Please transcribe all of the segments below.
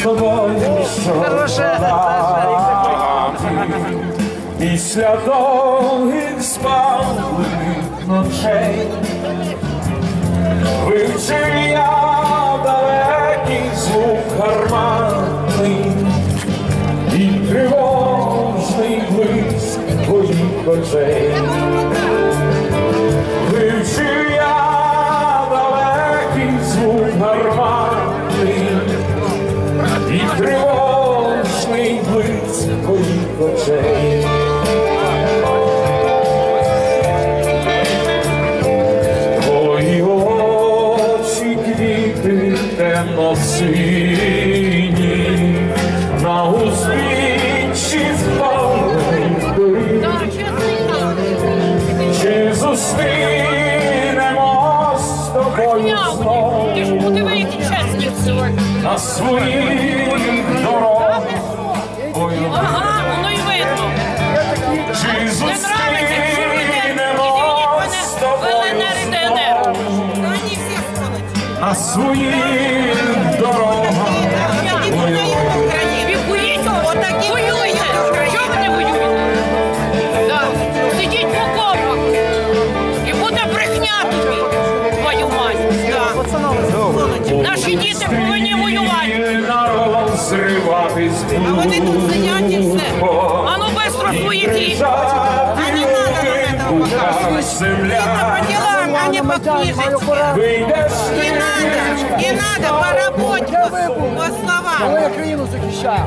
з тобою Після довгих спалих ночей Вивчив я далекий звук гарматний І тривожний блиск твоїх очей очей Твої очі квіти темно-сині, на узбіччі впали доріг. Чи зустрінемо з тобою знову Ти ж подиви, які чесні всі. на своїх дорогах? Ой, Ага, воно й видно. На своїх дорогах? Вікуєте, воюєте. Чого ви не воюєте? Сидіть в окопах. І буде брехня тобі, твою мать. Наші діти Народ зриватись А вони тут сидять і все. А ну быстро свої ті. А не надо вот этого показывать. Земля По делам, а не по книжечке. вийдеш Не надо, не надо, по работе, по, по словам. Я країну захищав.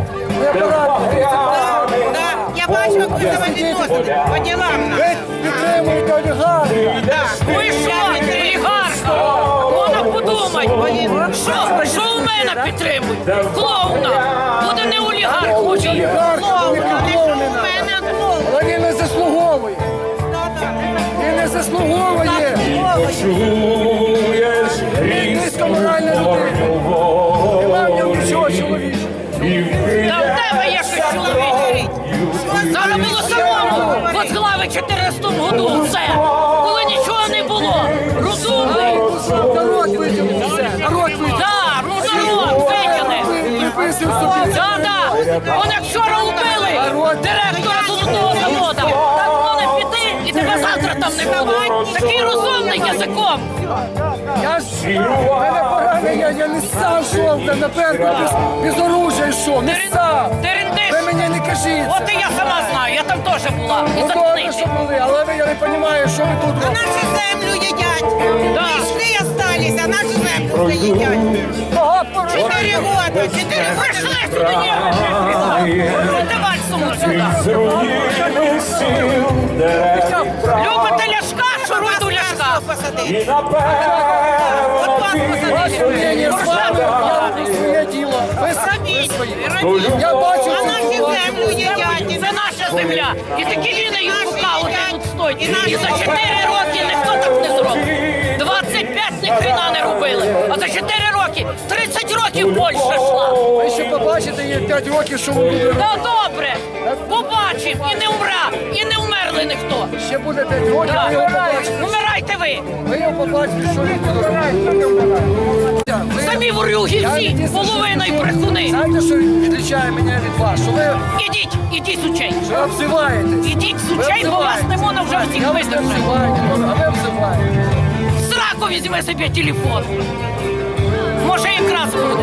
Я ти порадив. Да, да. Я бачу, как вы заводите по делам Ви надо. підтримуєте олігархів. Ви що, олігарха? Вона подумать. Що, що у мене підтримують? Клоуна. Заслуговує. почуєш моральна людина. Нема в ньому нічого чоловічого. Та в тебе є щось чоловіче. Треба було самому возглавити 400 году все, коли нічого не було. Розумний. Народ виділив все. Народ. Да, ну народ витягне. Приписує собі. Да, да. Вони вчора убили директора там не було. Такий розумний язиком. Я ж мене поранення, я не сам йшов там наперед без, без оружия йшов. Не сам. Ти рендиш. Ви мені не кажіть. От і я сама знаю, я там теж була. І Ну добре, що були, але ви я не розумію, що ви тут А робите. наши землю едят. Да. Пришли остались, а наши землю уже едят. Багато порушень. Четыре года, четыре года. Прийшли сюди. Давай суму сюди. Посадили. і От вас посадили. Ви самі свої. Я бачу, А наші землю едят. Це наша земля. І такі війни юрка один тут стоїть. І за 4 роки ніхто так не зробив. 25 ні хрена не робили. А за 4 роки 30 років Польща йшла. ви ще побачите, є 5 років, що ви робити. Та добре, побачимо. І не умра, і не вмерли ніхто. Ще буде 5 років, ви його побачите. Ви. Ми його побачили, що буде Самі ворюги всі, половина і брехуни. Знаєте, що відрічає мене від вас? Що ви Ідіть, ідіть з учей. що ви обзиваєтесь. Ідіть сучей, бо вас не можна вже всіх обзиваю, а ви обзиваєте. Сраку візьме собі телефон. Може якраз буде.